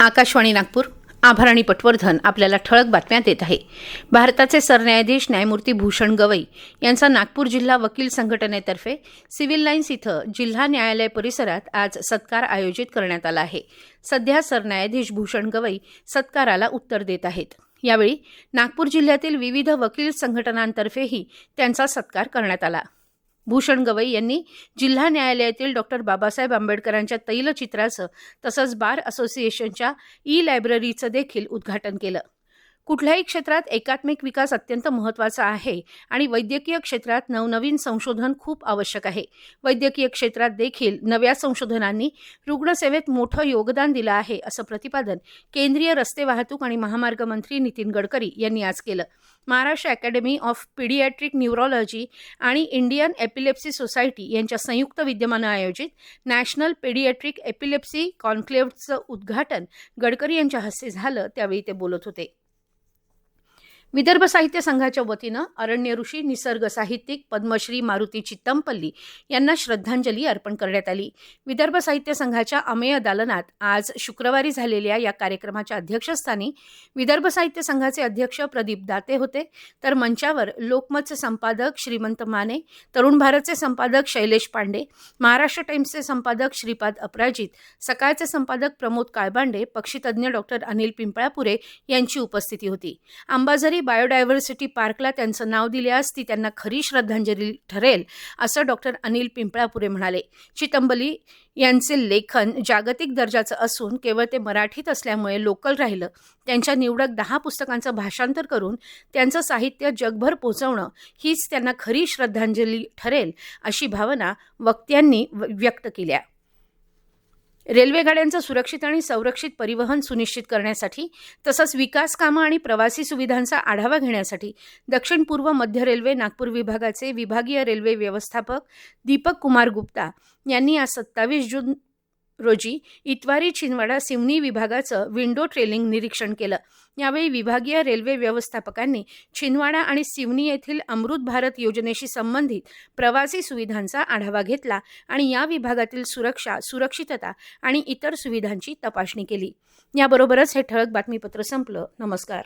आकाशवाणी नागपूर. आभाराणी पटवर्धन आपल्याला ठळक बातम्या देत आहे. भारताचे सरन्यायाधीश न्यायमूर्ती भूषण गवई यांचा नागपूर जिल्हा वकील संघटनेतर्फे सिव्हिल लाईन्स इथं जिल्हा न्यायालय परिसरात आज सत्कार आयोजित करण्यात आला आहे. सध्या सरन्यायाधीश भूषण गवई सत्काराला उत्तर देत आहेत. यावेळी नागपूर जिल्ह्यातील विविध वकील संघटनांतर्फेही त्यांचा सत्कार करण्यात आला. भूषण गवई यांनी जिल्हा न्यायालयातील डॉक्टर बाबासाहेब आंबेडकरांच्या तैलचित्राचं तसंच बार असोसिएशनच्या ई लायब्ररीचं देखील उद्घाटन केलं. कुठल्याही क्षेत्रात एकात्मिक विकास अत्यंत महत्त्वाचा आहे आणि वैद्यकीय क्षेत्रात नवनवीन संशोधन खूप आवश्यक आहे. वैद्यकीय क्षेत्रात देखील नव्या संशोधनांनी रुग्णसेवेत मोठं योगदान दिलं आहे असं प्रतिपादन केंद्रीय रस्ते वाहतूक आणि महामार्ग मंत्री नितीन गडकरी यांनी आज केलं. Maharashtra academy of pediatric neurology आणि इंडियन एपिलेप्सी सोसायटी यांच्या संयुक्त विद्यमानं आयोजित नॅशनल पेडियाट्रिक एपिलेप्सी कॉन्क्लेव्हचं उद्घाटन गडकरी यांच्या हस्ते झालं त्यावेळी ते बोलत होते. विदर्भ साहित्य संघाच्या वतीनं अरण्य ऋषी निसर्ग साहित्यिक पद्मश्री मारुती चित्तमपल्ली यांना श्रद्धांजली अर्पण करण्यात आली. विदर्भ साहित्य संघाच्या अमेय दालनात आज शुक्रवारी झालेल्या या कार्यक्रमाच्या अध्यक्षस्थानी विदर्भ साहित्य संघाचे अध्यक्ष प्रदीप दाते होते. तर मंचावर लोकमतचे संपादक श्रीमंत माने तरुण भारतचे संपादक शैलेश पांडे महाराष्ट्र टाइम्सचे संपादक श्रीपाद अपराजित सकाळचे संपादक प्रमोद काळबांडे पक्षीतज्ञ डॉक्टर अनिल पिंपळापुरे यांची उपस्थिती होती. अंबाझरी बायोडायव्हर्सिटी पार्कला त्यांचं नाव दिल्यास ती त्यांना खरी श्रद्धांजली ठरेल असं डॉक्टर अनिल पिंपळापुरे म्हणाले. चितंबली यांचे लेखन जागतिक दर्जाचं असून केवळ ते मराठीत असल्यामुळे लोकल राहिलं. त्यांच्या निवडक दहा पुस्तकांचं भाषांतर करून त्यांचं साहित्य जगभर पोचवणं हीच त्यांना खरी श्रद्धांजली ठरेल अशी भावना वक्त्यांनी व्यक्त केल्या. रेल्वे गाड्यांचं सुरक्षित आणि संरक्षित परिवहन सुनिश्चित करण्यासाठी तसंच विकास कामं आणि प्रवासी सुविधांचा आढावा घेण्यासाठी दक्षिण पूर्व मध्य रेल्वे नागपूर विभागाचे विभागीय रेल्वे व्यवस्थापक दीपक कुमार गुप्ता यांनी आज सत्तावीस जून रोजी इतवारी छिंदवाडा सिवनी विभागाचं विंडो ट्रेलिंग निरीक्षण केलं. यावेळी विभागीय रेल्वे व्यवस्थापकांनी छिंदवाडा आणि सिवनी येथील अमृत भारत योजनेशी संबंधित प्रवासी सुविधांचा आढावा घेतला आणि या विभागातील सुरक्षा सुरक्षितता आणि इतर सुविधांची तपासणी केली. याबरोबरच हे ठळक बातमीपत्र संपलं. नमस्कार.